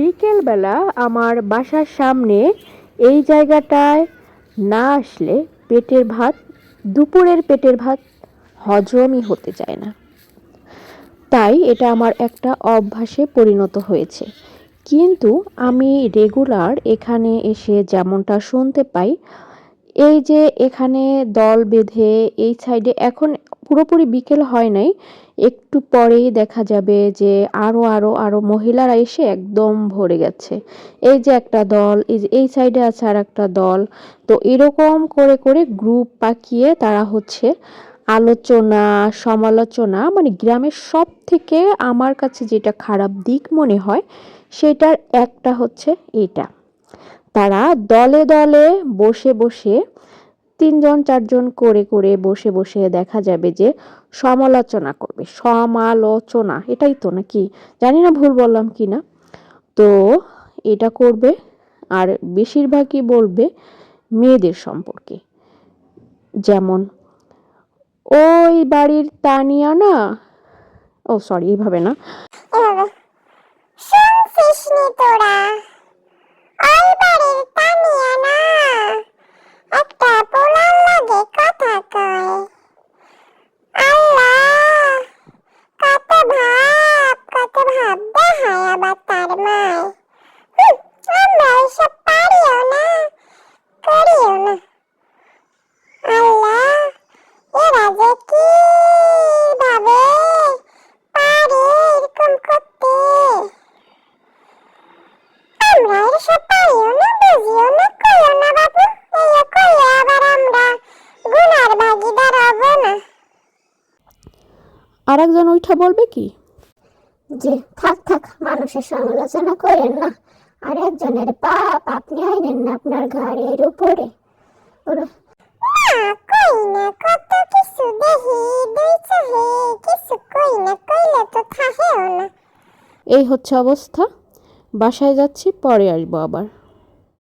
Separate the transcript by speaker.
Speaker 1: বিকেলবেলা আমার বাসার সামনে এই জায়গাটায় না আসলে পেটের ভাত, দুপুরের পেটের ভাত হজমই হতে চায় না। তাই এটা আমার একটা অভ্যাসে পরিণত হয়েছে। কিন্তু আমি রেগুলার এখানে এসে যেমনটা শুনতে পাই এই যে এখানে দল বেঁধে এই সাইডে এখন পুরোপুরি বিকেল হয় নাই, একটু পরেই দেখা যাবে যে আরও আরও আরও মহিলারা এসে একদম ভরে গেছে। এই যে একটা দল, এই যে এই সাইডে আছে আর একটা দল। তো এরকম করে করে গ্রুপ পাকিয়ে তারা হচ্ছে আলোচনা, সমালোচনা মানে গ্রামের সব থেকে আমার কাছে যেটা খারাপ দিক মনে হয়, সেটার একটা হচ্ছে এটা। তারা দলে দলে বসে বসে, তিনজন চারজন করে করে বসে বসে দেখা যাবে যে সমালোচনা করবে। সমালোচনা, এটাই তো নাকি? জানি না, ভুল বললাম কি না? তো এটা করবে আর বেশিরভাগই বলবে মেয়েদের সম্পর্কে। যেমন, ওই বাড়ির তানিয়া না? ও সরি এইভাবে না
Speaker 2: ওই বাড়ির তানিয়া না একটা পোলার লাগে কথা কয় আল্লাহ কত ভাব কত ভাব দেখায় আবার তার মায় হুম, আমরা এইসব পারিও না করিও না আল্লাহ এরা যে কি ভাবে পারে এরকম করতে আমরা এসব পারিও না বুঝিও না কইও না বাবু এই কইলে আবার আমরা গুনার ভাগিদার হব না।
Speaker 1: আর একজন ওইটা বলবে কি?
Speaker 3: যে থাক থাক মানুষের সমালোচনা করেন না। আর একজনের পাপ আপনি আইনেন না আপনার ঘাড়ের উপরে।
Speaker 2: কই না কত কিছু দেখি দুই চাহে কিছু কই না কইলে তো থাহেও না।
Speaker 1: এই হচ্ছে অবস্থা। বাসায় যাচ্ছি পরে আসব আবার।